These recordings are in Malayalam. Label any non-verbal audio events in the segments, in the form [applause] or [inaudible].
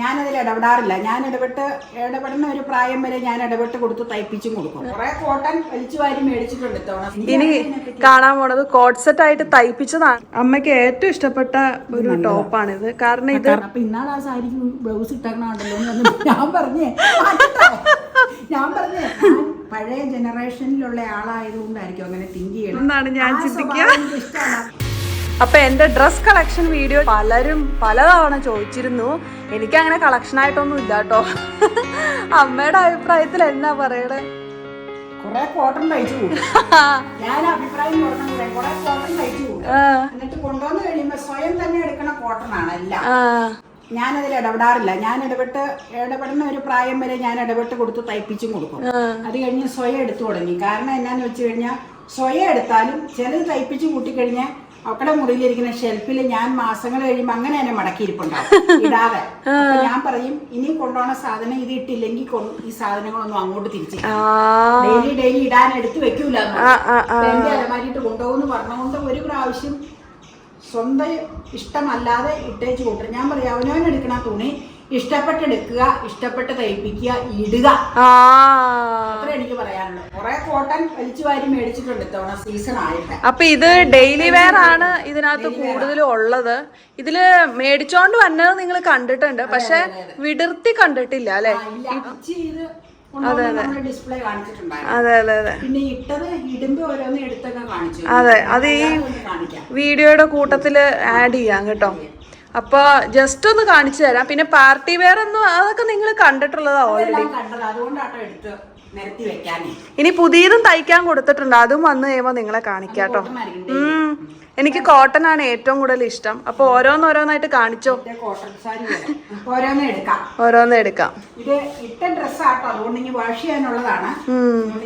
ഞാനതിൽ ഇടപെടാറില്ല. ഞാൻ ഇടപെട്ട് ഇടപെടുന്ന ഒരു പ്രായം വരെ ഞാൻ ഇടപെട്ട് കൊടുത്ത് തയ്പ്പിച്ചും കൊടുക്കും. കുറെ കോട്ടൺ വലിച്ചു വാരി മേടിച്ചിട്ടുണ്ട് ഇത്തവണ ഇനി കാണാൻ പോണത് കോട്ട് സെറ്റ് ആയിട്ട് തയ്പ്പിച്ചതാണ്. അമ്മയ്ക്ക് ഏറ്റവും ഇഷ്ടപ്പെട്ട ഒരു ടോപ്പാണിത്. കാരണം ഇത് അപ്പൊ ഇന്നാൾ ആ സാരിക്ക് ബ്ലൗസ് ഇട്ടേക്കണുണ്ടല്ലോ എന്ന് ഞാൻ പറഞ്ഞേ ഞാൻ പറഞ്ഞേ ഞാൻ പഴയ ജനറേഷനിലുള്ള ആളായതുകൊണ്ടായിരിക്കും അങ്ങനെ തിങ്ക് ചെയ്യണം. എന്നാണ് ഞാൻ ചിന്തിക്കുക. ഇഷ്ടമാണ്. അപ്പൊ എന്റെ ഡ്രസ് കളക്ഷൻ വീഡിയോ പലരും പലതവണ ചോദിച്ചിരുന്നു. എനിക്ക് അങ്ങനെ കളക്ഷൻ ആയിട്ടൊന്നും ഇല്ല കേട്ടോ അമ്മയുടെ അഭിപ്രായത്തിൽ എന്നാ പറയണേ? കുറെ കോട്ടൺ തയ്ച്ചു ഞാൻ അഭിപ്രായം പറഞ്ഞത് കുറെ കോട്ടൺ തയ്ച്ചു കൂടും ആ, എന്നിട്ട് കൊണ്ടുവന്ന് കഴിയുമ്പോ സ്വയം തന്നെ എടുക്കണ കോട്ടൺ ഞാനതിൽ ഇടപെടാറില്ല. ഞാൻ ഇടപെട്ട് ഇടപെടുന്ന ഒരു പ്രായം വരെ ഞാൻ ഇടപെട്ട് കൊടുത്ത് തയ്പ്പിച്ചും കൊടുക്കും. അത് കഴിഞ്ഞ് സ്വയം എടുത്തു തുടങ്ങി. കാരണം എന്നാന്ന് വെച്ച് കഴിഞ്ഞാൽ സ്വയം എടുത്താലും ചിലത് തയ്പ്പിച്ച് കൂട്ടിക്കഴിഞ്ഞാൽ അവക്കടെ മുറിയിലിരിക്കുന്ന ഷെൽഫിൽ ഞാൻ മാസങ്ങൾ കഴിയുമ്പോൾ അങ്ങനെ തന്നെ മടക്കിയിരിപ്പുണ്ടാവും. [laughs] ഇടാതെ. അപ്പൊ ഞാൻ പറയും ഇനി കൊണ്ടുപോണ സാധനം ഇത് ഇട്ടില്ലെങ്കിൽ ഈ സാധനങ്ങളൊന്നും അങ്ങോട്ട് തിരിച്ചു ഡെയിലി ഡെയിലി ഇടാൻ എടുത്തു വെക്കൂല അലമാരിട്ട്. എന്റെ അലമാരിയിട്ട് കൊണ്ടുപോകുന്നു പറഞ്ഞുകൊണ്ട് ഒരു പ്രാവശ്യം സ്വന്തം ഇഷ്ടമല്ലാതെ ഇട്ടേച്ച് കൂട്ടും ഞാൻ പറയാം അവനവനെടുക്കണ തുണി ഇഷ്ടപ്പെട്ടെടുക്കുക ഇഷ്ടപ്പെട്ട് തയ്പ്പിക്കുക ഇടുക. അത്ര എനിക്ക് പറയാനുള്ളൂ. കുറെ കോട്ടൺ വലിച്ചു വാരി മേടിച്ചിട്ടുണ്ട് ഇത്തവണ സീസൺ ആയിട്ട്. അപ്പൊ ഇത് ഡെയിലി വെയർ ആണ് ഇതിനകത്ത് കൂടുതലും ഉള്ളത്. ഇതിൽ മേടിച്ചോണ്ട് വന്നത് നിങ്ങൾ കണ്ടിട്ടുണ്ട്. പക്ഷെ വിടർത്തി കണ്ടിട്ടില്ല അല്ലെ? അതെ അതെ. അതെ അതെ അതെ. അതെ ഈ വീഡിയോയുടെ കൂട്ടത്തിൽ ആഡ് ചെയ്യാം കേട്ടോ. അപ്പൊ ജസ്റ്റ് ഒന്ന് കാണിച്ചു തരാം. പിന്നെ പാർട്ടി വെയർ ഒന്നും അതൊക്കെ നിങ്ങൾ കണ്ടിട്ടുള്ളതാ ഓൾറെഡി ഇനി പുതിയതും തയ്ക്കാൻ കൊടുത്തിട്ടുണ്ട്. അതും വന്നു കഴിയുമ്പോൾ നിങ്ങളെ കാണിക്കാട്ടോ. ഉം. എനിക്ക് കോട്ടൺ ആണ് ഏറ്റവും കൂടുതൽ ഇഷ്ടം. അപ്പൊ ഓരോന്നോരോന്നായിട്ട് കാണിച്ചോ. ഓരോന്ന് എടുക്കാം. ഇത് ഇട്ട ഡ്രസ്സാട്ടോ അതുകൊണ്ട് വാഷ് ചെയ്യാനുള്ളതാണ്.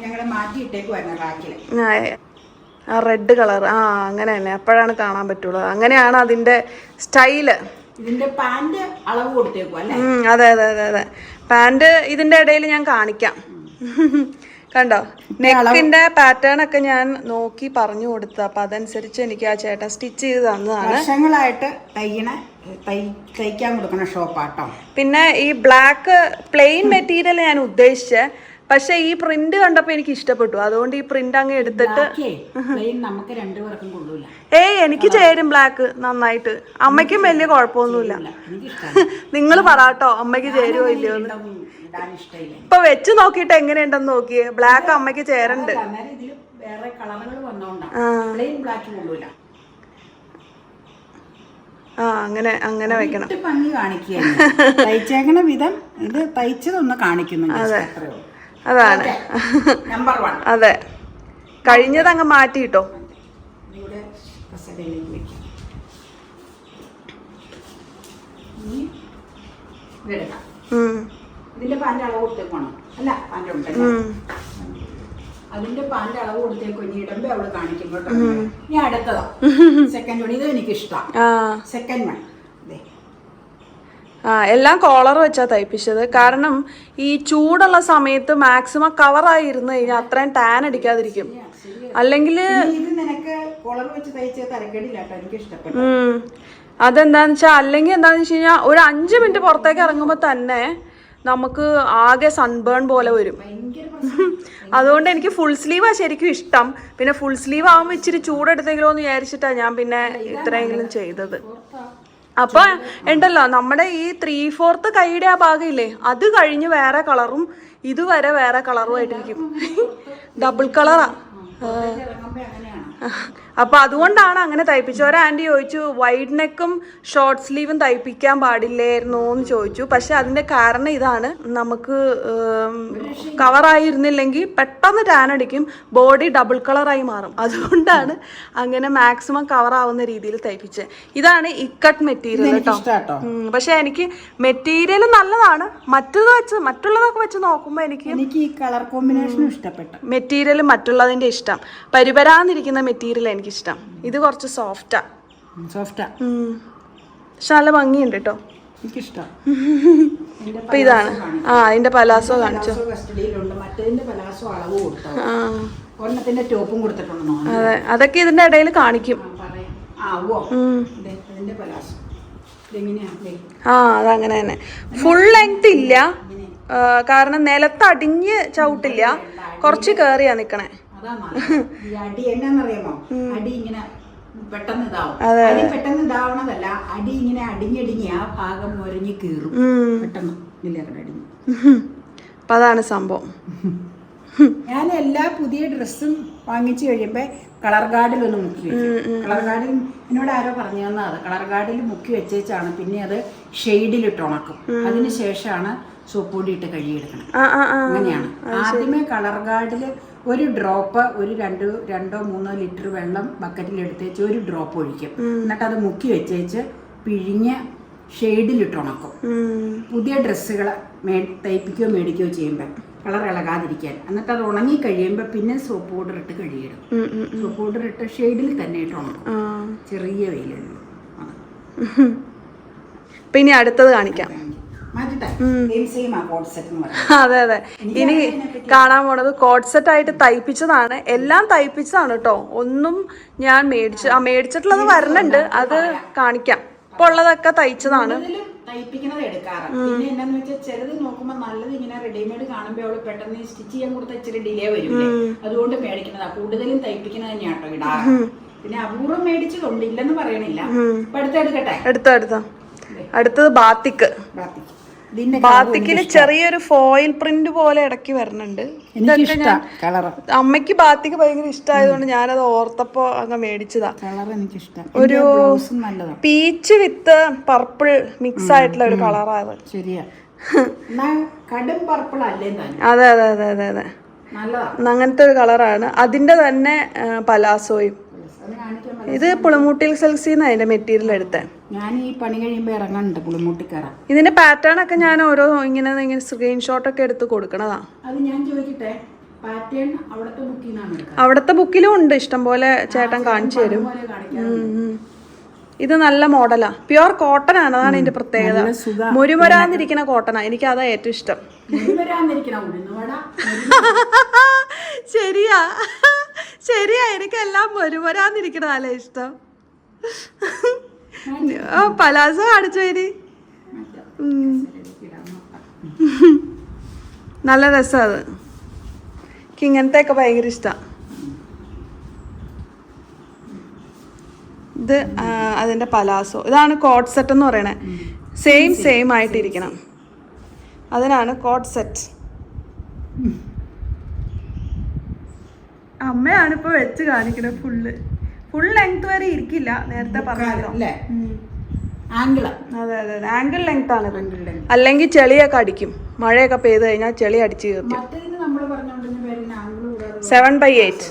ഞങ്ങൾ മാറ്റി ഇട്ടേക്ക് വരുന്ന റാക്കിൽ. ആ, റെഡ് കളർ. ആ അങ്ങനെ തന്നെ അപ്പോഴാണ് കാണാൻ പറ്റുള്ളൂ. അങ്ങനെയാണ് അതിന്റെ സ്റ്റൈൽ. ഇതിന്റെ പാന്റ് അളവ് കൊടുത്തേക്കും അല്ലേ? അതെ അതെ അതെ അതെ. പാന്റ് ഇതിന്റെ ഇടയിൽ ഞാൻ കാണിക്കാം. കണ്ടോ? നെക്കിന്റെ പാറ്റേൺ ഒക്കെ ഞാൻ നോക്കി പറഞ്ഞു കൊടുത്തു. അപ്പൊ അതനുസരിച്ച് എനിക്ക് ആ ചേട്ടൻ സ്റ്റിച്ച് ചെയ്ത് തന്നതാണ്. വർഷങ്ങളായിട്ട് തയ്യണ തൈ തയ്ക്കാൻ കൊടുക്കണ ഷോപ്പാട്ടോ. പിന്നെ ഈ ബ്ലാക്ക് പ്ലെയിൻ മെറ്റീരിയൽ ഞാൻ ഉദ്ദേശിച്ചേ പക്ഷെ ഈ പ്രിന്റ് കണ്ടപ്പോ എനിക്ക് ഇഷ്ടപ്പെട്ടു. അതുകൊണ്ട് ഈ പ്രിന്റ് അങ്ങ് എടുത്തിട്ട് നമുക്ക് രണ്ടുപേർക്കും കൊള്ളൂല. ഏയ് എനിക്ക് ചേരും ബ്ലാക്ക് നന്നായിട്ട്. അമ്മയ്ക്കും വലിയ കുഴപ്പമൊന്നുമില്ല. നിങ്ങൾ പറട്ടോ അമ്മയ്ക്ക് ചേരുമോ ഇല്ലയോ ഇപ്പൊ വെച്ച് നോക്കിയിട്ട് എങ്ങനെയുണ്ടെന്ന് നോക്കിയേ. ബ്ലാക്ക് അമ്മയ്ക്ക് ചേരണ്ട്. വേറെ കളറുകൾ വന്നോണ്ടാണ് ആ. പ്ലെയിൻ ബ്ലാക്ക് കൊള്ളൂല. ആ അങ്ങനെ അങ്ങനെ വെക്കണം. ഭംഗി കാണിക്കുകയാണ്. തയ്ച്ചേക്കണ വിധം ഇത് തയ്ച്ചതൊന്ന് കാണിക്കുന്നു അത്രേ ഉള്ളൂ. അതാണ്. അതെ. കഴിഞ്ഞത് അങ്ങ് മാറ്റിയിട്ടോ? ഇതിന്റെ പാന്റെ അളവ് കൊടുത്തേക്കണം അല്ല പാന്റെ ഉണ്ടല്ലോ? അതിന്റെ പാന്റെ അളവ് കൊടുത്തേക്കോ ഇനി ഇടമ്പേ അവൾ കാണിക്കും കേട്ടോ. ഇനി അടുത്തതാ. സെക്കൻഡ് വൺ ഇത് എനിക്ക് ഇഷ്ടം ആ. സെക്കൻഡ് വൺ എല്ലാം കോളർ വെച്ചാ തയ്പ്പിച്ചത്. കാരണം ഈ ചൂടുള്ള സമയത്ത് മാക്സിമം കവർ ഇരുന്ന് കഴിഞ്ഞാൽ അത്രയും ടാൻ അടിക്കാതിരിക്കും. അല്ലെങ്കിൽ. അതെന്താന്ന് വെച്ചാൽ അല്ലെങ്കിൽ എന്താന്ന് വെച്ച് കഴിഞ്ഞാൽ ഒരു അഞ്ച് മിനിറ്റ് പുറത്തേക്ക് ഇറങ്ങുമ്പോൾ തന്നെ നമുക്ക് ആകെ സൺബേൺ പോലെ വരും. [laughs] അതുകൊണ്ട് എനിക്ക് ഫുൾ സ്ലീവാ ശരിക്കും ഇഷ്ടം. പിന്നെ ഫുൾ സ്ലീവ് ആകുമ്പോൾ ഇച്ചിരി ചൂടെടുത്തെങ്കിലോ എന്ന് വിചാരിച്ചിട്ടാ ഞാൻ പിന്നെ ഇത്രയെങ്കിലും ചെയ്തത്. അപ്പൊ ഉണ്ടല്ലോ നമ്മുടെ ഈ ത്രീ ഫോർത്ത് കൈയുടെ ആ ഭാഗമില്ലേ അത് കഴിഞ്ഞ് വേറെ കളറും ഇതുവരെ വേറെ കളറും ആയിട്ടിരിക്കും ഡബിൾ കളറാ പുറത്തേക്ക് ഇറങ്ങുമ്പോ അങ്ങനെയാണ് അപ്പൊ അതുകൊണ്ടാണ് അങ്ങനെ തയ്പ്പിച്ചത്. ഒരു ആന്റി ചോദിച്ചു വൈഡ് നെക്കും ഷോർട്ട് സ്ലീവും തയ്പ്പിക്കാൻ പാടില്ലായിരുന്നു എന്ന് ചോദിച്ചു. പക്ഷെ അതിന്റെ കാരണം ഇതാണ്. നമുക്ക് കവറായിരുന്നില്ലെങ്കിൽ പെട്ടെന്ന് ടാൻ അടിക്കും ബോഡി ഡബിൾ കളറായി മാറും. അതുകൊണ്ടാണ് അങ്ങനെ മാക്സിമം കവറാവുന്ന രീതിയിൽ തയ്പ്പിച്ചത്. ഇതാണ് ഇക്കട്ട് മെറ്റീരിയൽ കേട്ടോ പക്ഷെ എനിക്ക് മെറ്റീരിയൽ നല്ലതാണ്. മറ്റത് വെച്ച് മറ്റുള്ളതൊക്കെ വെച്ച് നോക്കുമ്പോൾ എനിക്ക് എനിക്ക് ഈ കളർ കോമ്പിനേഷൻ ഇഷ്ടപ്പെട്ടു. മെറ്റീരിയൽ മറ്റുള്ളതിന്റെ ഇഷ്ടം. പരിപരാന്നിരിക്കുന്ന മെറ്റീരിയൽ എനിക്കിഷ്ടം. ഇത് കുറച്ച് സോഫ്റ്റാ സോഫ്റ്റാ പക്ഷെ നല്ല ഭംഗിയുണ്ട് കേട്ടോ എനിക്കിഷ്ടം. [laughs] അപ്പൊ ഇതാണ്. ആ അതിന്റെ പലാസോ കാണിച്ചു. അതെ. അതൊക്കെ ഇതിന്റെ ഇടയിൽ കാണിക്കും. ആ അതങ്ങനെ തന്നെ. ഫുൾ ലെങ്ത് ഇല്ല. കാരണം നിലത്ത് അടിഞ്ഞ് ചവിട്ടില്ല. കുറച്ച് കേറിയാ നിക്കണേ. അടി എന്നാന്നറിയാമോ? അടി ഇങ്ങനെ പെട്ടെന്ന് ഇതാവും. അടി പെട്ടെന്ന് ഇതാവണതല്ല അടി ഇങ്ങനെ അടിഞ്ഞടിഞ്ഞ് ആ ഭാഗം മുരഞ്ഞ് കീറും. പെട്ടെന്ന് ഇതിലേക്ക് അടിഞ്ഞു. അപ്പൊ അതാണ് സംഭവം. ഞാൻ എല്ലാ പുതിയ ഡ്രസ്സും വാങ്ങിച്ചു കഴിയുമ്പോ കളർ ഗാർഡിൽ ഒന്ന് മുക്കി വെച്ചു കളർ ഗാർഡിൽ എന്നോട് ആരോ പറഞ്ഞു തന്നത് കളർ ഗാർഡിൽ മുക്കി വെച്ചേച്ചാണ് പിന്നെ അത് ഷെയ്ഡിൽ ഇട്ട് ഉണക്കും. അതിന് ശേഷമാണ് സോപ്പ് പൊടി ഇട്ട് കഴുകിയെടുക്കണം അങ്ങനെയാണ്. ആദ്യമേ കളർ ഗാർഡിൽ ഒരു ഡ്രോപ്പ് ഒരു രണ്ട് രണ്ടോ മൂന്നോ ലിറ്റർ വെള്ളം ബക്കറ്റിൽ എടുത്തേച്ച് ഒരു ഡ്രോപ്പ് ഒഴിക്കും. എന്നിട്ട് അത് മുക്കി വെച്ചേച്ച് പിഴിഞ്ഞ് ഷെയ്ഡിലിട്ട് ഉണക്കും. പുതിയ ഡ്രസ്സുകൾ മേ തയ്പ്പിക്കുകയോ മേടിക്കുകയോ ചെയ്യുമ്പോൾ കളർ ഇളകാതിരിക്കാൻ. എന്നിട്ട് അത് ഉണങ്ങി കഴിയുമ്പോൾ പിന്നെ സോപ്പ് പൗഡർ ഇട്ട് കഴുകിയിടും. സോപ്പ് പൗഡർ ഇട്ട് ഷെയ്ഡിൽ തന്നെ ഇട്ട് ഉണക്കും. ചെറിയ വെയിലുള്ളൂ പിന്നെ ഇനി അടുത്തത് കാണിക്കാം. [laughs] അതെ അതെ. ഇനി കാണാൻ പോണത് കോഡ് സെറ്റ് ആയിട്ട് തയ്പ്പിച്ചതാണ്. എല്ലാം തയ്പ്പിച്ചതാണ് കേട്ടോ ഒന്നും ഞാൻ മേടിച്ച് ആ മേടിച്ചിട്ടുള്ളത് വരണുണ്ട്. അത് കാണിക്കാം. ഇപ്പൊ ഉള്ളതൊക്കെ തയ്ച്ചതാണ്. തയ്പ്പിക്കുന്നത് എടുക്കാറ്. പിന്നെ എന്നാന്ന് വെച്ചാൽ ചിലത് നോക്കുമ്പോൾ നല്ലത് ഇങ്ങനെ റെഡിമെയ്ഡ് കാണുമ്പോൾ അവൾ പെട്ടെന്ന് സ്റ്റിച്ച് ചെയ്യാൻ കൊടുത്ത ഇച്ചിരി ഡിലേ വരും അതുകൊണ്ട് മേടിക്കുന്നതാ. കൂടുതലും തയ്പ്പിക്കുന്നത് തന്നെയാട്ടോ ഇടാറ്. പിന്നെ അപൂർവം മേടിച്ചതുണ്ട്. ഇല്ലെന്ന് പറയണില്ല. അടുത്ത് എടുക്കട്ടെ? അടുത്ത അടുത്ത അടുത്തത് ബാത്തിക്ക്. ബാത്തിക്ക്. ഇതിന്റെ ചെറിയൊരു ഫോയിൽ പ്രിന്റ് പോലെ ഇടയ്ക്ക് വരുന്നുണ്ട് അമ്മയ്ക്ക് ബാത്തിക്ക് ഭയങ്കര ഇഷ്ടമായതുകൊണ്ട് ഞാനത് ഓർത്തപ്പോ അങ്ങ് മേടിച്ചതാ. ഒരു പീച്ച് വിത്ത് പർപ്പിൾ മിക്സ് ആയിട്ടുള്ള ഒരു കളറാണ് [laughs] അതെ അതെ അതെ അതെ അതെ. അങ്ങനത്തെ ഒരു കളറാണ് അതിന്റെ തന്നെ പലാസോയും. ഇത് പുളിമൂട്ടിൽ സെൽസിന്ന് അതിന്റെ മെറ്റീരിയൽ എടുത്തേ. ഞാൻ ഈ പണി കഴിയുമ്പോൾ ഇറങ്ങാനുണ്ട് പുളിമൂട്ടി കയറാം ഇതിന്റെ പാറ്റേൺ ഒക്കെ ഞാൻ ഓരോ ഇങ്ങനെ ഇങ്ങനെ സ്ക്രീൻഷോട്ട് ഒക്കെ എടുത്ത് കൊടുക്കണതാ. അത് ഞാൻ ചോദിക്കട്ടെ പാറ്റേൺ അവിടുത്തെ അവിടുത്തെ ബുക്കിലും ഉണ്ട് ഇഷ്ടം പോലെ ചേട്ടൻ കാണിച്ചു തരും. ഇത് നല്ല മോഡലാ പ്യുവർ കോട്ടൺ ആണ് അതാണ് ഇതിന്റെ പ്രത്യേകത. മുരുമരാന്നിരിക്കുന്ന കോട്ടൺ എനിക്ക് അതാ ഏറ്റവും ഇഷ്ടം. ശരിയാ. ശരിയാ. എനിക്കെല്ലാം മുരുമുരാന്നിരിക്കണതല്ലേ ഇഷ്ടം. ഓ പലാസോ കാണിച്ചു ഉം. നല്ല രസം അത്. എനിക്ക് ഇങ്ങനത്തെ ഒക്കെ ഭയങ്കര ഇഷ്ടമാണ് ഇത് അതിന്റെ പലാസോ. ഇതാണ് കോട്ട് സെറ്റ് എന്ന് പറയണേ. സെയിം സെയിം ആയിട്ടിരിക്കണം. അതിനാണ് കോട്ട് സെറ്റ് അമ്മയാണ് ഇപ്പൊ വെച്ച് കാണിക്കണത് ഫുള്ള് ഫുൾ ലെങ്ത് വരെ ഇരിക്കില്ല. നേരത്തെ പറഞ്ഞല്ലോ. ആംഗിൾ അതെ അതെ അതെ. ആംഗിൾ ലെങ്ത് ആണ്. അല്ലെങ്കിൽ ചെളിയൊക്കെ അടിക്കും. മഴയൊക്കെ പെയ്ത് കഴിഞ്ഞാൽ ചെളി അടിച്ച് കൂടാതെ seven by eight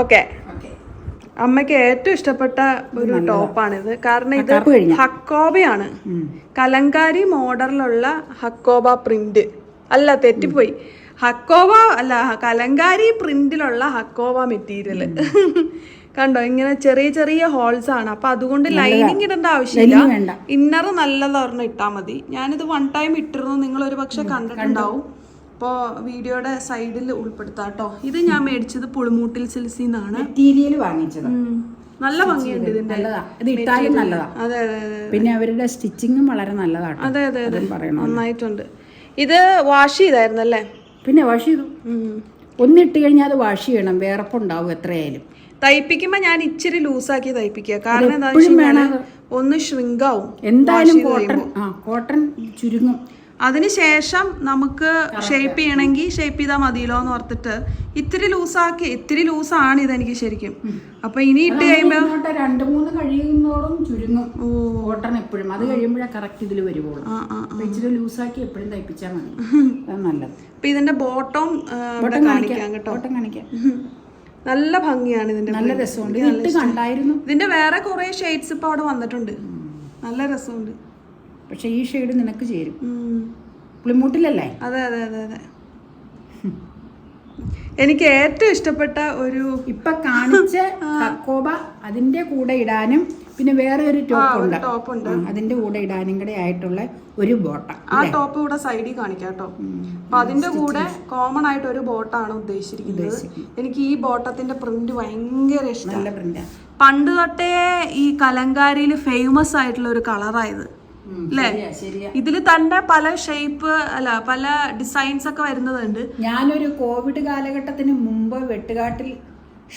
okay okay അമ്മയ്ക്ക് ഏറ്റവും ഇഷ്ടപ്പെട്ട ഒരു ടോപ്പാണിത്. കാരണം ഇത് ഹക്കോബയാണ്. കലങ്കാരി മോഡലിലുള്ള ഹക്കോബ പ്രിന്റ്. അല്ല തെറ്റിപ്പോയി. ഹക്കോബ അല്ല കലങ്കാരി പ്രിന്റിലുള്ള ഹക്കോബ മെറ്റീരിയൽ [laughs] കണ്ടോ? ഇങ്ങനെ ചെറിയ ചെറിയ ഹോൾസ് ആണ്. അപ്പൊ അതുകൊണ്ട് ലൈനിങ് ഇടേണ്ട ആവശ്യമില്ല. ഇന്നർ നല്ലതൊരെണ്ണം ഇട്ടാ മതി. ഞാനിത് വൺ ടൈം ഇട്ടിരുന്നു. നിങ്ങൾ ഒരു പക്ഷെ കണ്ടിട്ടുണ്ടാവും അപ്പോൾ വീഡിയോയുടെ സൈഡിൽ ഉൾപ്പെടുത്താം കേട്ടോ. ഇത് ഞാൻ മേടിച്ചത് പുളിമൂട്ടിൽ സിൽസിൽ മെറ്റീരിയൽ വാങ്ങിച്ചത്. നല്ല ഭംഗിയുണ്ട് ഇതിന്റെ. ഇത് ഇട്ടാലും നല്ലതാ. അതെ അതെ അതെ പിന്നെ അവരുടെ സ്റ്റിച്ചിങ്ങും വളരെ നല്ലതാട്ടോ അതെ അതെ അതെ. നന്നായിട്ടുണ്ട്. ഇത് വാഷ് ചെയ്തായിരുന്നല്ലേ പിന്നെ വാഷ് ചെയ്തു. ഒന്നിട്ട് കഴിഞ്ഞാൽ അത് വാഷ് ചെയ്യണം. വേറപ്പുണ്ടാവും എത്രയായാലും. തയ്പ്പിക്കുമ്പോ ഞാൻ ഇച്ചിരി ലൂസാക്കി തയ്പ്പിക്കുക. കാരണം എന്താ വെച്ചാൽ ഒന്ന് shrink ആവും എന്തായാലും കോട്ടൺ ആ കോട്ടൺ ചുരുങ്ങും. അതിനുശേഷം നമുക്ക് ഷേപ്പ് ചെയ്യണമെങ്കിൽ ഷേപ്പ് ചെയ്താൽ മതിയല്ലോ എന്ന് ഓർത്തിട്ട് ഇത്തിരി ലൂസാക്കി ഇത്തിരി ലൂസാണ് ഇതെനിക്ക് ശരിക്കും. അപ്പൊ ഇനി ഇട്ട് കഴിയുമ്പോൾ രണ്ട് മൂന്ന് കഴിയുന്നോറും ചുരുങ്ങും. കോട്ടൺ എപ്പോഴും. അത് കഴിയുമ്പോഴേ കറക്റ്റ് ഇതിൽ വരുവുള്ളൂ ഇച്ചിരി ലൂസാക്കി എപ്പോഴും തയ്പ്പിച്ചാൽ മതി. [laughs] നല്ലത്. അപ്പൊ ഇതിന്റെ ബോട്ടം കാണിക്കാം കേട്ടോ. കാണിക്കാം. [laughs] നല്ല ഭംഗിയാണ് ഇതിന്റെ നല്ല രസമുണ്ട്. ഇതിന്റെ വേറെ കുറെ ഷെയ്ഡ്സ് ഇപ്പൊ അവിടെ വന്നിട്ടുണ്ട്. നല്ല രസമുണ്ട്. പക്ഷെ ഈ ഷെയ്ഡ് നിനക്ക് ചേരും. പുളിമൂട്ടിലല്ലേ? അതെ അതെ അതെ അതെ. എനിക്ക് ഏറ്റവും ഇഷ്ടപ്പെട്ട ഒരു ഇപ്പൊ കാണിച്ച കക്കോബ അതിന്റെ കൂടെ ഇടാനും പിന്നെ വേറെ ഒരു ടോപ്പ് ഉണ്ട് അതിന്റെ കൂടെ ഇടാനും കൂടെ ആയിട്ടുള്ള ഒരു ബോട്ട ആ ടോപ്പ് ഇവിടെ സൈഡിൽ കാണിക്കാം കേട്ടോ. അപ്പൊ അതിന്റെ കൂടെ കോമൺ ആയിട്ട് ഒരു ബോട്ടാണ് ഉദ്ദേശിച്ചിരിക്കുന്നത്. എനിക്ക് ഈ ബോട്ടത്തിന്റെ പ്രിന്റ് ഭയങ്കര ഇഷ്ടം. പണ്ട് തൊട്ടേ ഈ കലങ്കാരിയിൽ ഫേമസ് ആയിട്ടുള്ള ഒരു കളറായത് അല്ലേ ഇതിൽ തന്നെ പല ഷേപ്പ് അല്ല പല ഡിസൈൻസ് ഒക്കെ വരുന്നതുണ്ട്. ഞാനൊരു കോവിഡ് കാലഘട്ടത്തിന് മുമ്പ് വെട്ടുകാട്ടിൽ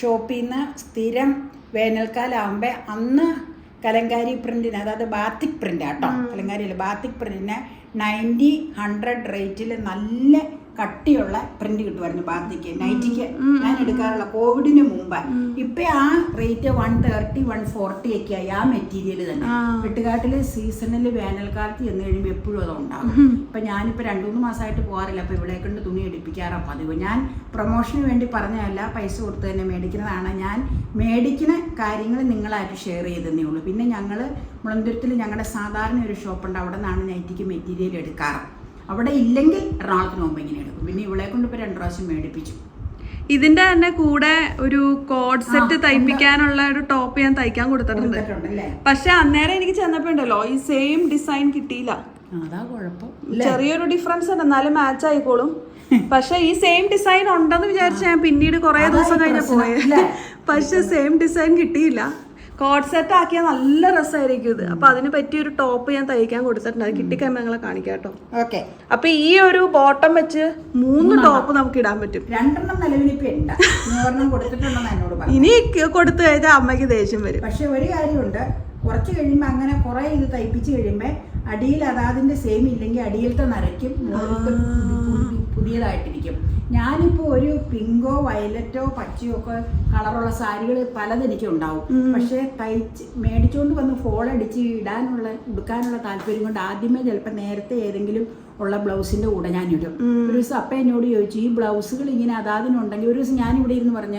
ഷോപ്പിൽ നിന്ന് സ്ഥിരം വേനൽക്കാലാകുമ്പോൾ അന്ന് കലങ്കാരി പ്രിന്റിന് അതായത് ബാത്തിക് പ്രിന്റ് കേട്ടോ കലങ്കാരിയിൽ ബാത്തിക് പ്രിന്റിന് നയന്റി ഹൺഡ്രഡ് റേറ്റിൽ നല്ല കട്ടിയുള്ള പ്രിന്റ് കിട്ടുമായിരുന്നു ബാന്തിക്ക് നൈറ്റിക്ക് ഞാൻ എടുക്കാറുള്ള കോവിഡിന് മുമ്പ്. ഇപ്പൊ ആ rate one thirty one forty ഒക്കെ ആയി ആ മെറ്റീരിയൽ തന്നെ. വെട്ടുകാട്ടിൽ സീസണിൽ വേനൽക്കാലത്ത് എന്ന് കഴിയുമ്പോൾ എപ്പോഴും അത് ഉണ്ടാകും ഇപ്പൊ ഞാനിപ്പോ രണ്ടു മൂന്ന് മാസമായിട്ട് പോകാറില്ല. അപ്പൊ ഇവിടെ കൊണ്ട് തുണി എടുപ്പിക്കാറാണ് പതിവ്. ഞാൻ പ്രൊമോഷന് വേണ്ടി പറഞ്ഞതല്ല പൈസ കൊടുത്ത് തന്നെ മേടിക്കുന്നതാണ്. ഞാൻ മേടിക്കുന്ന കാര്യങ്ങൾ നിങ്ങളായിട്ട് ഷെയർ ചെയ്തതേ ഉള്ളൂ. പിന്നെ ഞങ്ങൾ മുളന്തുരത്തിൽ ഞങ്ങളുടെ സാധാരണ ഒരു ഷോപ്പ് ഉണ്ട്. അവിടെ നിന്നാണ് നൈറ്റിക്ക് മെറ്റീരിയൽ എടുക്കാറ്. അവിടെ ഇല്ലെങ്കിൽ എറണാകുളത്തിന് നോമ്പ് ഇങ്ങനെ എടുക്കും. പിന്നെ ഇവളെ കൊണ്ട് ഇപ്പോൾ രണ്ട് പ്രാവശ്യം മേടിപ്പിച്ചു. ഇതിന്റെ തന്നെ കൂടെ ഒരു കോഡ് സെറ്റ് തയ്പ്പിക്കാനുള്ള ഒരു ടോപ്പ് ഞാൻ തയ്ക്കാൻ കൊടുത്തിട്ടുണ്ട്. പക്ഷെ അന്നേരം എനിക്ക് ചെന്നപ്പോ ഉണ്ടല്ലോ ഈ സെയിം ഡിസൈൻ കിട്ടിയില്ല. ചെറിയൊരു ഡിഫറൻസ് ഉണ്ട് എന്നാലും മാച്ച് ആയിക്കോളും. [laughs] പക്ഷെ ഈ സെയിം ഡിസൈൻ ഉണ്ടെന്ന് വിചാരിച്ച ഞാൻ പിന്നീട് കുറെ ദിവസം കഴിഞ്ഞ പോയത്. പക്ഷെ സെയിം ഡിസൈൻ കിട്ടിയില്ല. കോഡ് സെറ്റ് ആക്കിയാൽ നല്ല രസമായിരിക്കും ഇത്. അപ്പൊ അതിന് പറ്റിയ ഒരു ടോപ്പ് ഞാൻ തയ്ക്കാൻ കൊടുത്തിട്ടുണ്ട്. അത് കിട്ടിക്കഴിയുമ്പോൾ ഞങ്ങളെ കാണിക്കാം കേട്ടോ. ഓക്കെ അപ്പൊ ഈ ഒരു ബോട്ടം വെച്ച് മൂന്ന് ടോപ്പ് നമുക്ക് ഇടാൻ പറ്റും. രണ്ടെണ്ണം കൊടുത്തിട്ടുണ്ടെന്ന് എന്നോട് പറഞ്ഞു ഇനി കൊടുത്തു കഴിഞ്ഞാൽ അമ്മയ്ക്ക് ദേഷ്യം വരും. പക്ഷെ ഒരു കാര്യമുണ്ട്. കുറച്ച് കഴിയുമ്പോൾ അങ്ങനെ കുറേ ഇത് തയ്പ്പിച്ച് കഴിയുമ്പോൾ അടിയിൽ അതാതിന്റെ സെയിം ഇല്ലെങ്കിൽ അടിയിലത്തെ നരയ്ക്കും പുതിയതായിട്ടിരിക്കും. ഞാനിപ്പോൾ ഒരു പിങ്കോ വയലറ്റോ പച്ചയോ ഒക്കെ കളറുള്ള സാരികൾ പലതെനിക്ക് ഉണ്ടാവും പക്ഷേ തയ്ച്ച് മേടിച്ചുകൊണ്ട് വന്ന് ഫോൾ അടിച്ച് ഇടാനുള്ള ഉടുക്കാനുള്ള താല്പര്യം കൊണ്ട് ആദ്യമേ ചിലപ്പോൾ നേരത്തെ ഏതെങ്കിലും ഉള്ള ബ്ലൗസിന്റെ കൂടെ ഞാൻ ഇടും. ഒരു ദിവസം അപ്പം എന്നോട് ചോദിച്ചു ഈ ബ്ലൗസുകൾ ഇങ്ങനെ അതാതിനുണ്ടെങ്കിൽ ഒരു ദിവസം ഞാനിവിടെ ഇരുന്ന് പറഞ്ഞ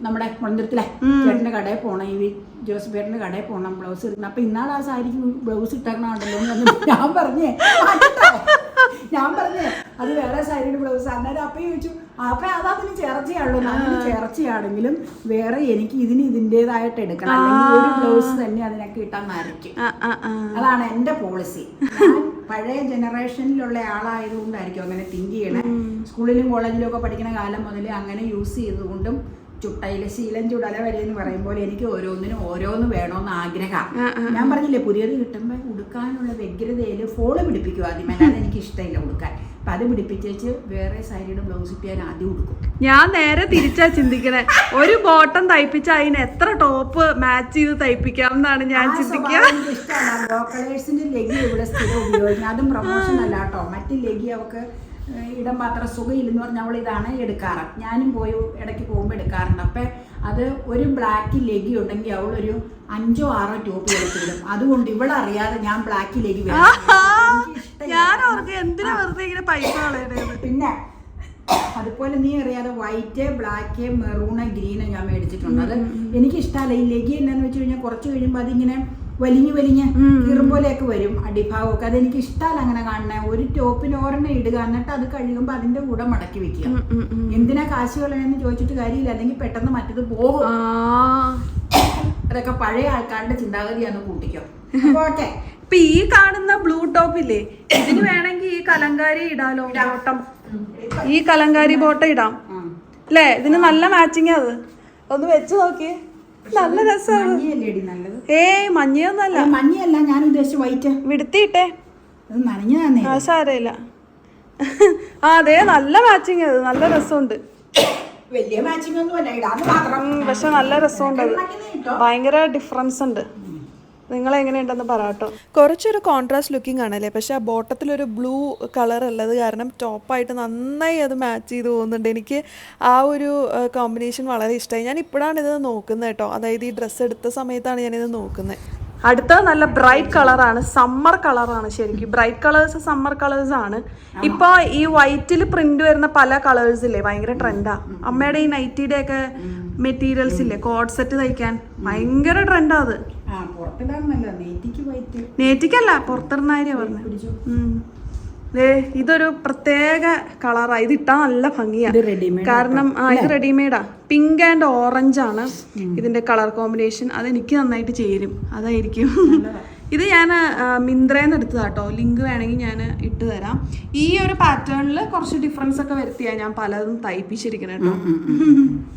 നമ്മുടെ മന്ദിരത്തിലെ ചേട്ടന്റെ കടയിൽ പോകണം ഈ ജോസഫ് ചേട്ടന്റെ കടയിൽ പോകണം ബ്ലൗസ് എടുക്കണം അപ്പം ഇന്നാൾ ആ സാരിക്ക് ബ്ലൗസ് ഇട്ടേക്കണുണ്ടല്ലോ എന്ന് ഞാൻ പറഞ്ഞേ? ഞാൻ പറഞ്ഞേ അത് വേറെ സാരിയുടെ ബ്ലൗസ് അന്നേരം അപ്പം ചോദിച്ചു അപ്പൊ അതിന് ചേർച്ചയാണല്ലോ. അതിന് ചേർച്ചയാണെങ്കിലും വേറെ എനിക്ക് ഇതിന് ഇതിന്റെതായിട്ട് എടുക്കണം. അല്ലെങ്കിൽ ഒരു ബ്ലൗസ് തന്നെ അതിനൊക്കെ ഇട്ടാൽ ആ അതാണ് എന്റെ പോളിസി പഴയ ജനറേഷനിലുള്ള ആളായതുകൊണ്ടായിരിക്കും അങ്ങനെ തിങ്ക് ചെയ്യണേ. സ്കൂളിലും കോളേജിലും ഒക്കെ പഠിക്കുന്ന കാലം മുതൽ അങ്ങനെ യൂസ് ചെയ്തുകൊണ്ടും ചുട്ടയിലെ ശീലം ചുടല വരെ എന്ന് പറയുമ്പോൾ എനിക്ക് ഓരോന്നിനും ഓരോന്ന് വേണമെന്ന് ആഗ്രഹം. ഞാൻ പറഞ്ഞില്ലേ പുതിയത് കിട്ടുമ്പോൾ ഉടുക്കാനുള്ള വ്യഗ്രതയിൽ ഫോൾ പിടിപ്പിക്കും ആദ്യം. അല്ലാതെ എനിക്ക് ഇഷ്ടമില്ല ഉടുക്കാൻ. അപ്പൊ അത് പിടിപ്പിച്ചേച്ച് വേറെ സാരിയുടെ ബ്ലൗസ് ഇട്ട് ഞാൻ ആദ്യം ഉടുക്കും. ഞാൻ നേരെ തിരിച്ചാ ചിന്തിക്കണേ. ഒരു ബോട്ടം തയ്പ്പിച്ച അതിന് എത്ര ടോപ്പ് മാച്ച് ചെയ്ത് തയ്പ്പിക്കാം എന്നാണ് ഞാൻ ചിന്തിക്കുക ഇഷ്ടമാണ്. ലഗി ഇവിടെ സ്ഥിരം ഉപയോഗിക്കുന്നത് അതും പ്രൊമോഷൻ അല്ല കേട്ടോ. മറ്റ് ലഗി അവൾക്ക് ഏഹ്, പാത്ര സുഖയില്ലെന്ന് പറഞ്ഞാൽ അവൾ ഇതാണ് എടുക്കാറ്. ഞാനും പോയി ഇടയ്ക്ക് പോകുമ്പോൾ എടുക്കാറുണ്ട്. അപ്പം അത് ഒരു ബ്ലാക്ക് ലെഗി ഉണ്ടെങ്കിൽ അവൾ ഒരു അഞ്ചോ ആറോ ടോപ്പ് എടുത്തിടും അതുകൊണ്ട് ഇവളറിയാതെ ഞാൻ ബ്ലാക്ക് ലെഗി ഞാൻ എന്തിനാ വെറുതെ ഇങ്ങനെ പൈസ പിന്നെ അതുപോലെ നീ അറിയാതെ വൈറ്റ് ബ്ലാക്ക് മെറൂണ് ഗ്രീന് ഞാൻ മേടിച്ചിട്ടുണ്ട്. അത് എനിക്കിഷ്ടമല്ല. ഈ ലെഗി എന്നാന്ന് വെച്ച് കഴിഞ്ഞാൽ കുറച്ച് കഴിയുമ്പോൾ അതിങ്ങനെ വലിഞ്ഞു വലിഞ്ഞ് കീറും പോലെയൊക്കെ വരും അടിഭാഗമൊക്കെ. അതെനിക്ക് ഇഷ്ടമല്ല അങ്ങനെ കാണണേ ഒരു ടോപ്പിന് ഒരെണ്ണം ഇടുക. എന്നിട്ട് അത് കഴിയുമ്പോൾ അതിന്റെ കൂടെ മടക്കി വെക്കുക. എന്തിനാ കാശ് കളയെന്ന് ചോദിച്ചിട്ട് കാര്യമില്ല. അല്ലെങ്കിൽ പെട്ടെന്ന് മറ്റത് പോകും. അതൊക്കെ പഴയ ആൾക്കാരുടെ ചിന്താഗതിയാണ് കൂട്ടിക്കോ. ഓക്കെ. ഇപ്പൊ ഈ കാണുന്ന ബ്ലൂ ടോപ്പ് ഇല്ലേ ഇതിന് വേണമെങ്കിൽ ഈ കലങ്കാരി ഇടാലോ? ബോട്ടം. ഈ കലങ്കാരി ബോട്ടം ഇടാം. അല്ലേ? ഇതിന് നല്ല മാച്ചിങ് അത്. ഒന്ന് വെച്ച് നോക്കിയേ. നല്ല രസമാണ്. മഞ്ഞയല്ലേടി നല്ലത്? ഏയ് മഞ്ഞയൊന്നല്ല മഞ്ഞയല്ല ഞാൻ ഉദ്ദേശിച്ച വൈറ്റ് വിടുത്തിയിട്ടെ. അത് നനഞ്ഞതാന്നേ ആ അതെ നല്ല മാച്ചിങ് അത്. നല്ല രസമുണ്ട്. വലിയ മാച്ചിങ് ഒന്നും അല്ല ഇടാന്ന് മാത്രം. പക്ഷെ നല്ല രസമുണ്ട് അത്. ഭയങ്കര ഡിഫറൻസ് ഉണ്ട്. നിങ്ങൾ എങ്ങനെയുണ്ടെന്ന് പറയാട്ടോ. കുറച്ചൊരു കോൺട്രാസ്റ്റ് ലുക്കിംഗ് ആണല്ലേ? പക്ഷെ ആ ബോട്ടത്തിലൊരു ബ്ലൂ കളർ ഉള്ളത് കാരണം ടോപ്പായിട്ട് നന്നായി അത് മാച്ച് ചെയ്ത് പോകുന്നുണ്ട്. എനിക്ക് ആ ഒരു കോമ്പിനേഷൻ വളരെ ഇഷ്ടമായി ഞാൻ ഇപ്പോഴാണ് ഇത് നോക്കുന്നത് കേട്ടോ. അതായത് ഈ ഡ്രസ്സ് എടുത്ത സമയത്താണ് ഞാനിത് നോക്കുന്നത്. അടുത്ത നല്ല ബ്രൈറ്റ് കളറാണ് സമ്മർ കളറാണ് ശരിക്കും. ബ്രൈറ്റ് കളേഴ്സ് സമ്മർ കളേഴ്സ് ആണ്. ഇപ്പൊ ഈ വൈറ്റിൽ പ്രിന്റ് വരുന്ന പല കളേഴ്സ് ഇല്ലേ? ഭയങ്കര ട്രെൻഡാ അമ്മയുടെ ഈ നൈറ്റിയുടെ ഒക്കെ മെറ്റീരിയൽസ് ഇല്ലേ? കോഡ് സെറ്റ് തയ്ക്കാൻ. ഭയങ്കര ട്രെൻഡാ അത്. നേറ്റിക്കല്ല പുറത്തിറങ്ങാര്യ പറഞ്ഞു. പിടിച്ചു ദേ ഇതൊരു പ്രത്യേക കളറാ. ഇത് ഇട്ടാ നല്ല ഭംഗിയാ. കാരണം ആ ഇത് റെഡിമെയ്ഡാ പിങ്ക് ആൻഡ് ഓറഞ്ച് ആണ് ഇതിന്റെ കളർ കോമ്പിനേഷൻ അത് എനിക്ക് നന്നായിട്ട് ചേരും. അതായിരിക്കും. ഇത് ഞാൻ മിന്ത്രേന്ന് എടുത്തതാട്ടോ ലിങ്ക് വേണമെങ്കിൽ ഞാൻ ഇട്ട് തരാം. ഈ ഒരു പാറ്റേണിൽ കുറച്ച് ഡിഫറൻസ് ഒക്കെ വരുത്തിയാ ഞാൻ പലതും തയ്പ്പിച്ചിരിക്കണം കേട്ടോ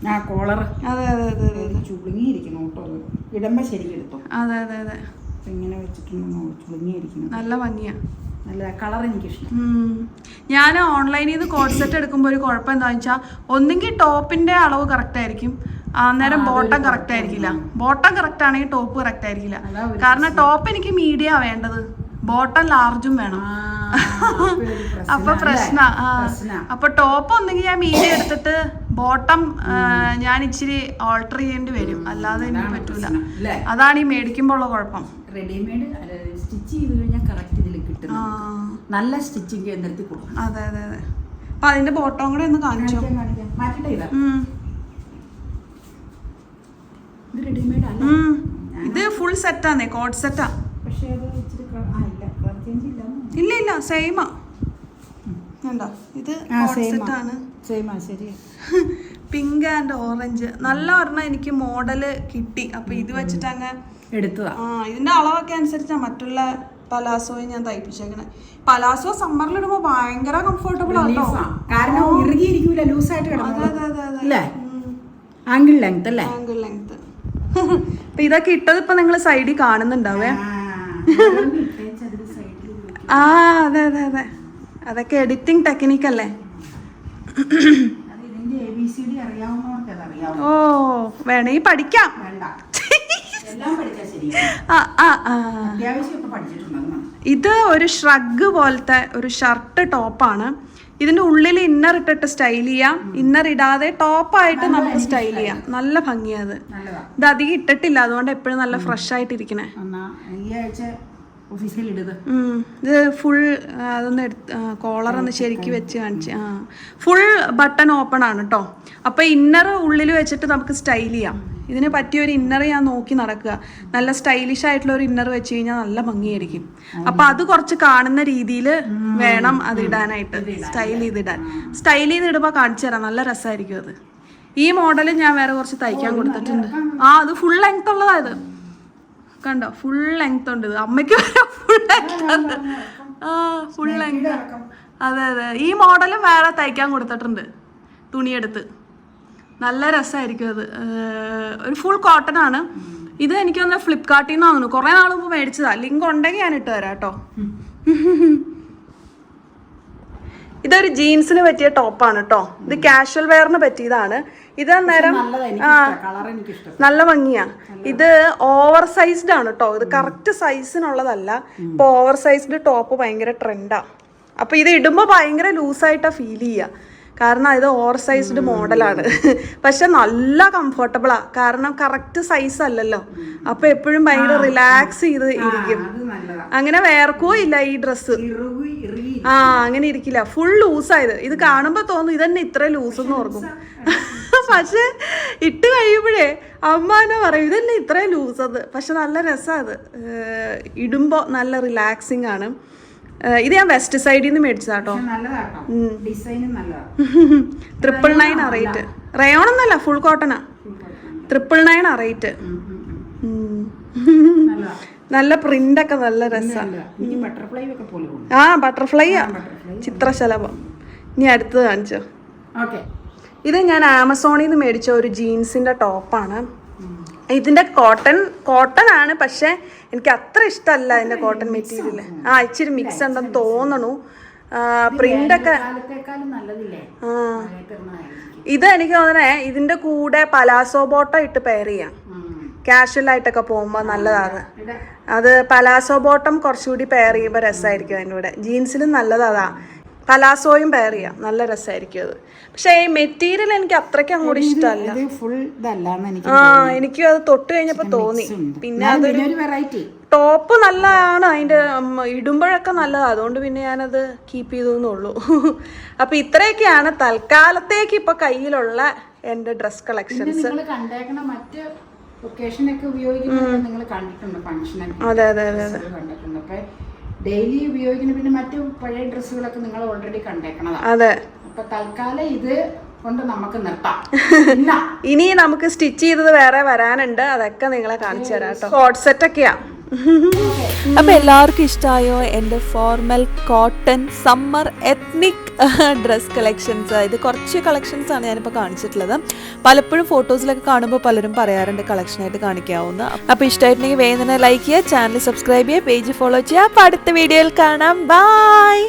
ആ കോളർ അതെ അതെ അതെ അതെ ചുളുങ്ങിയിരിക്കണം കേട്ടോ അത്. ശരിക്കും എടുത്തോ? അതെ അതെ അതെ. അപ്പൊ ഇങ്ങനെ വെച്ചിട്ടുണ്ടെന്നോ ചുളുങ്ങിയിരിക്കണം നല്ല ഭംഗിയാ. നല്ല കളർ എനിക്കിഷ്ടം. ഞാൻ ഓൺലൈനിൽ നിന്ന് കോഡ് സെറ്റ് എടുക്കുമ്പോൾ ഒരു കുഴപ്പം എന്താണെന്ന് വെച്ചാൽ ഒന്നെങ്കിൽ ടോപ്പിന്റെ അളവ് കറക്റ്റ് ആയിരിക്കും അന്നേരം ബോട്ടം കറക്റ്റ് ആയിരിക്കില്ല. ബോട്ടം കറക്റ്റ് ആണെങ്കിൽ ടോപ്പ് കറക്റ്റ് ആയിരിക്കില്ല. കാരണം ടോപ്പ് എനിക്ക് മീഡിയ വേണ്ടത്. ബോട്ടം ലാർജും വേണം. [laughs] അപ്പൊ പ്രശ്ന. അപ്പൊ ടോപ്പ് ഒന്നെങ്കിൽ ഞാൻ മീഡിയ എടുത്തിട്ട് ബോട്ടം ഞാൻ ഇച്ചിരി ഓൾട്ടർ ചെയ്യേണ്ടി വരും. അല്ലാതെ എനിക്ക് പറ്റൂല. അതാണ് ഈ മേടിക്കുമ്പോൾ ഉള്ള കുഴപ്പം റെഡിമെയ്ഡ് സ്റ്റിച്ച് ചെയ്ത് കഴിഞ്ഞാൽ കറക്റ്റ് ഇതിൽ കിട്ടും നല്ല സ്റ്റിച്ചിങ് കേന്ദ്രത്തിൽ കൊടുക്കണം. അതെ അതെ അതെ. അപ്പൊ അതിന്റെ ബോട്ടം കൂടെ ഒന്ന് കാണിച്ചോ. മാറ്റട്ടെ ഇതാ റെഡിമെയ്ഡ് ആണ്. ഇത് ഫുൾ സെറ്റാന്നേ കോട്ട് സെറ്റാ പക്ഷേ അത് ഇച്ചിരി ആ ഇല്ല ചേഞ്ച് ഇല്ല ഇല്ല ഇല്ല സെയിമാ കണ്ടോ? ഇത് സെറ്റാണ് ശരി. പിങ്ക് ആൻഡ് ഓറഞ്ച് നല്ല ഒരെണ്ണം എനിക്ക് മോഡൽ കിട്ടി. അപ്പൊ ഇത് വെച്ചിട്ട് അങ്ങ് എടുത്തതാ. ആ ഇതിന്റെ അളവൊക്കെ അനുസരിച്ചാ മറ്റുള്ള പലാസോയും ഞാൻ തയ്പ്പിച്ചേക്കണേ. പലാസോ സമ്മറിൽ ഇടുമ്പോ ഭയങ്കര കംഫർട്ടബിൾ ആണല്ലോ. കാരണം ഇറുകിയിരിക്കൂല ലൂസായിട്ട് അതെ അതെ അല്ലേ ആംഗിൾ ലെങ്ത് അല്ലേ? ആംഗിൾ ലെങ്ത് അപ്പൊ ഇതൊക്കെ ഇട്ടത് ഇപ്പൊ നിങ്ങൾ സൈഡിൽ കാണുന്നുണ്ടാവേ? ആ, അതെ അതെ അതെ. അതൊക്കെ എഡിറ്റിംഗ് ടെക്നിക്ക് അല്ലേ? ഓ വേണേ പഠിക്കാം. [laughs] ഇത് ഒരു ഷ്രഗ് പോലത്തെ ഒരു ഷർട്ട് ടോപ്പാണ്. ഇതിന്റെ ഉള്ളിൽ ഇന്നർ ഇട്ടിട്ട് സ്റ്റൈൽ ചെയ്യാം. ഇന്നർ ഇടാതെ ടോപ്പായിട്ട് നമുക്ക് സ്റ്റൈൽ ചെയ്യാം. നല്ല ഭംഗിയത് ഇത് അധികം ഇട്ടിട്ടില്ല. അതുകൊണ്ട് എപ്പോഴും നല്ല ഫ്രഷ് ആയിട്ടിരിക്കണേ. ഇത്. ഫുൾ അതൊന്ന് എടുത്ത് കോളർ ഒന്ന് ശരിക്ക് വെച്ച് കാണിച്ച് ആ. ഫുൾ ബട്ടൺ ഓപ്പൺ ആണ് കേട്ടോ അപ്പൊ ഇന്നർ ഉള്ളിൽ വെച്ചിട്ട് നമുക്ക് സ്റ്റൈൽ ചെയ്യാം. ഇതിന് പറ്റിയ ഒരു ഇന്നർ ഞാൻ നോക്കി നടക്കുക. നല്ല സ്റ്റൈലിഷ് ആയിട്ടുള്ള ഒരു ഇന്നർ വെച്ച് കഴിഞ്ഞാൽ നല്ല ഭംഗിയായിരിക്കും. അപ്പൊ അത് കുറച്ച് കാണുന്ന രീതിയിൽ വേണം അത് ഇടാനായിട്ട്. സ്റ്റൈൽ ചെയ്തിടാൻ സ്റ്റൈൽ ചെയ്തിടുമ്പോൾ കാണിച്ചു തരാം. നല്ല രസമായിരിക്കും അത്. ഈ മോഡൽ ഞാൻ വേറെ കുറച്ച് തയ്ക്കാൻ കൊടുത്തിട്ടുണ്ട്. ആ അത് ഫുൾ ലെങ്ത് ഉള്ളതായത് കണ്ടോ? ഫുൾ ലെങ്ത് ഉണ്ട് ഇത്. അമ്മയ്ക്ക് വരെ ഫുൾ ലെങ്ത് ആ ഫുൾ ലെങ്ത് അതെ അതെ. ഈ മോഡലും വേറെ തയ്ക്കാൻ കൊടുത്തിട്ടുണ്ട്. തുണിയെടുത്ത്. നല്ല രസമായിരിക്കും അത്. ഒരു ഫുൾ കോട്ടൺ ആണ്. ഇത് എനിക്ക് തന്നെ ഫ്ലിപ്കാർട്ടിൽ നിന്ന് തോന്നുന്നു കുറേ നാൾ മുമ്പ് മേടിച്ചതാ. ലിങ്ക് ഉണ്ടെങ്കിൽ ഞാൻ ഇട്ട് തരാം കേട്ടോ. ഇതൊരു ജീൻസിന് പറ്റിയ ടോപ്പാണ് കേട്ടോ. ഇത് കാഷ്വൽ വെയറിന് പറ്റിയതാണ്. ഇത് അന്നേരം നല്ല ഭംഗിയാ. ഇത് ഓവർ സൈസ്ഡ് ആണ് കേട്ടോ. ഇത് കറക്റ്റ് സൈസിനുള്ളതല്ല ഇപ്പൊ ഓവർ സൈസ്ഡ് ടോപ്പ് ഭയങ്കര ട്രെൻഡാ അപ്പൊ ഇത് ഇടുമ്പോ ഭയങ്കര ലൂസായിട്ടാ ഫീൽ ചെയ്യുക കാരണം ഇത് ഓവർ സൈസ്ഡ് മോഡലാണ്. പക്ഷെ നല്ല കംഫർട്ടബിളാ കാരണം കറക്റ്റ് സൈസ് അല്ലല്ലോ. അപ്പൊ എപ്പോഴും ഭയങ്കര റിലാക്സ് ചെയ്ത് ഇരിക്കും. അങ്ങനെ വേർക്കോ ഇല്ല ഈ ഡ്രസ്സ് ആ അങ്ങനെ ഇരിക്കില്ല. ഫുൾ ലൂസായത് ഇത്. കാണുമ്പോ തോന്നും ഇതന്നെ ഇത്ര ലൂസ് എന്ന് ഓർക്കും. പക്ഷെ ഇട്ട് കഴിയുമ്പോഴേ അമ്മാനെ പറയും ഇതന്നെ ഇത്രയും ലൂസ് അത്. പക്ഷെ നല്ല രസമാണ് അത്. ഇടുമ്പോൾ നല്ല റിലാക്സിങ് ആണ്. ഇത് ഞാൻ വെസ്റ്റ് സൈഡിൽ നിന്ന് മേടിച്ചതാട്ടോ ട്രിപ്പിൾ നയൻ ആ റേറ്റ് റയോൺ ഒന്നല്ല ഫുൾ കോട്ടണാ ട്രിപ്പിൾ നയൻ ആ റേറ്റ് നല്ല പ്രിന്റ് ഒക്കെ നല്ല രസമാണ് ആ ബട്ടർഫ്ലൈ ആ. ചിത്രശലഭം ഇനി അടുത്തത് കാണിച്ചോ. ഇത് ഞാൻ ആമസോണിൽ നിന്ന് മേടിച്ച ഒരു ജീൻസിന്റെ ടോപ്പാണ് ഇതിന്റെ കോട്ടൺ കോട്ടൺ ആണ്. പക്ഷെ എനിക്ക് അത്ര ഇഷ്ടമല്ല അതിന്റെ കോട്ടൺ മെറ്റീരിയൽ ആ ഇച്ചിരി മിക്സ് ഉണ്ടെന്ന് തോന്നണു. പ്രിന്റ് ഒക്കെ ആ. ഇത് എനിക്ക് തോന്നണേ ഇതിന്റെ കൂടെ പലാസോ ബോട്ട ഇട്ട് പെയർ ചെയ്യാം. കാഷ്വൽ ആയിട്ടൊക്കെ പോകുമ്പോൾ നല്ലതാണ്. അത് പലാസോ ബോട്ടം കുറച്ചുകൂടി പെയർ ചെയ്യുമ്പോൾ രസമായിരിക്കും അതിന്റെ കൂടെ. ജീൻസിലും നല്ലതാ അതാ പലാസോയും പെയർ ചെയ്യാം. നല്ല രസമായിരിക്കും അത്. പക്ഷെ ഈ മെറ്റീരിയൽ എനിക്ക് അത്രയ്ക്ക് അങ്ങോട്ട് ഇഷ്ടമല്ല. ഫുൾ എനിക്ക് ആ എനിക്കും അത് തൊട്ട് കഴിഞ്ഞപ്പോ തോന്നി. പിന്നെ അതൊരു വെറൈറ്റി ടോപ്പ് നല്ലതാണ്. അതിന്റെ ഇടുമ്പോഴൊക്കെ നല്ലതാണ് അതുകൊണ്ട് പിന്നെ ഞാനത് കീപ്പ് ചെയ്തു എന്നുള്ളൂ [laughs] അപ്പൊ ഇത്രയൊക്കെയാണ് തൽക്കാലത്തേക്ക് ഇപ്പൊ കയ്യിലുള്ള എന്റെ ഡ്രസ് കളക്ഷൻസ് കണ്ടേക്കണ മറ്റ് ഒക്കേഷനൊക്കെ ഉപയോഗിക്കുന്നത് നിങ്ങൾ കണ്ടിട്ടുണ്ട്. ഫംഗ്ഷനൊക്കെ അതെ അതെ അതെ അപ്പൊ ഡെയിലി ഉപയോഗിക്കുന്ന പിന്നെ മറ്റു പഴയ ഡ്രസ്സുകളൊക്കെ നിങ്ങൾ ഓൾറെഡി കണ്ടേക്കണതാണ് അതെ. അപ്പൊ തൽക്കാലം ഇത് കൊണ്ട് നമുക്ക് നിർത്താം. [laughs] ഇനി നമുക്ക് സ്റ്റിച്ച് ചെയ്തത് വേറെ വരാനുണ്ട്. അതൊക്കെ നിങ്ങളെ കാണിച്ചു തരാം കേട്ടോ കോട്ട്. സെറ്റ് ഒക്കെയാ അപ്പോൾ എല്ലാവർക്കും ഇഷ്ടമായോ എന്റെ formal cotton summer ethnic dress collections ഇത് കുറച്ച് കളക്ഷൻസ് ആണ് ഞാനിപ്പോൾ കാണിച്ചിട്ടുള്ളത്. പലപ്പോഴും ഫോട്ടോസിലൊക്കെ കാണുമ്പോൾ പലരും പറയാറുണ്ട് കളക്ഷനായിട്ട് കാണിക്കാവുന്ന. അപ്പോൾ ഇഷ്ടമായിട്ടുണ്ടെങ്കിൽ വേഗം ലൈക്ക് ചെയ്യുക ചാനൽ സബ്സ്ക്രൈബ് ചെയ്യുക പേജ് ഫോളോ ചെയ്യുക. അപ്പോൾ അടുത്ത വീഡിയോയിൽ കാണാം. ബൈ